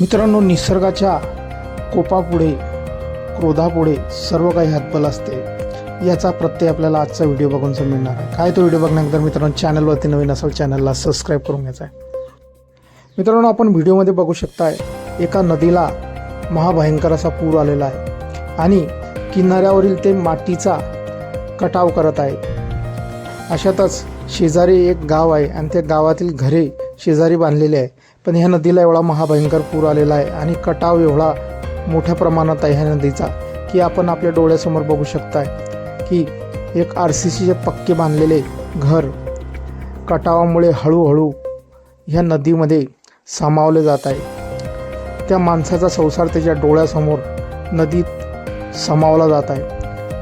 मित्रांनो निसर्गाच्या कोपापुढे क्रोधापुढे सर्व काही हातबल असते. याचा प्रत्यय आपल्याला आजचा व्हिडिओ बघून मिळणार आहे. काय तो व्हिडिओ बघण्यानंतर मित्रांनो चॅनलवरती नवीन असेल चॅनलला सबस्क्राईब करून घ्यायचा आहे. मित्रांनो आपण व्हिडिओमध्ये बघू शकताय एका नदीला महाभयंकर असा पूर आलेला आहे आणि किनाऱ्यावरील ते मातीचा कटाव करत आहेत अशातच शेजारी एक गाव आहे आणि त्या गावातील घरे शेजारी बांधलेले आहे. पण ह्या नदीला एवढा महाभयंकर पूर आलेला आहे आणि कटाव एवढा मोठ्या प्रमाणात आहे ह्या नदीचा की आपण आपल्या डोळ्यासमोर बघू शकताय की एक आर सी सीचे पक्के बांधलेले घर कटावामुळे हळूहळू ह्या नदीमध्ये सामावले जात आहे. त्या माणसाचा संसार त्याच्या डोळ्यासमोर नदीत सामावला जात आहे.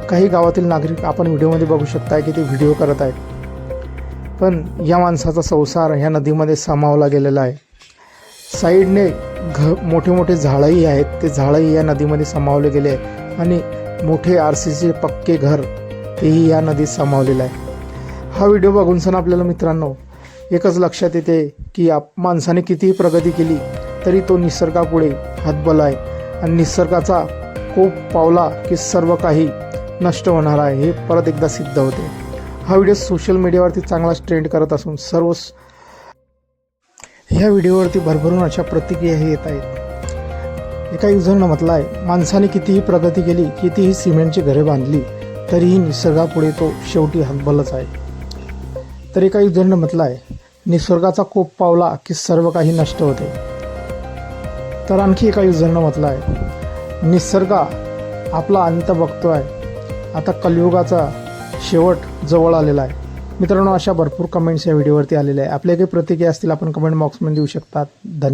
काही गावातील नागरिक आपण व्हिडिओमध्ये बघू शकताय की ते व्हिडिओ करत आहेत. पण या माणसाचा संसार ह्या नदीमध्ये सामावला गेलेला आहे. साईडने घ मोठे मोठे झाडंही आहेत. ते झाडंही या नदीमध्ये सामावले गेले आहे आणि मोठे आर सीचे पक्के घर तेही या नदीत सामावलेलं आहे. हा व्हिडिओ बघून सण आपल्याला मित्रांनो एकच लक्षात येते की आप माणसाने कितीही प्रगती केली तरी तो निसर्गापुढे हातबल आहे. आणि निसर्गाचा कोप पावला की सर्व काही नष्ट होणार आहे हे परत एकदा सिद्ध होते. हा व्हिडिओ सोशल मीडियावरती चांगलाच ट्रेंड करत असून सर्व ह्या व्हिडिओवरती भरभरून अशा प्रतिक्रियाही येत आहेत. एका युजरनं म्हटलं आहे माणसाने कितीही प्रगती केली कितीही सिमेंटची घरे बांधली तरीही निसर्गापुढे तो शेवटी हतबलच आहे. तर एका युजरनं म्हटलं आहे निसर्गाचा कोप पावला की सर्व काही नष्ट होते. तर आणखी एका युजरनं म्हटलं आहे निसर्गा आपला अंत बघतो आहे आता कलियुगाचा शेवट जवळ आलेला आहे. मित्रांनो अशा भरपूर कमेंट्स या व्हिडिओवरती आलेल्या आहे आपल्या काही प्रतिक्रिया असतील आपण कमेंट बॉक्समध्ये देऊ शकतात. धन्यवाद.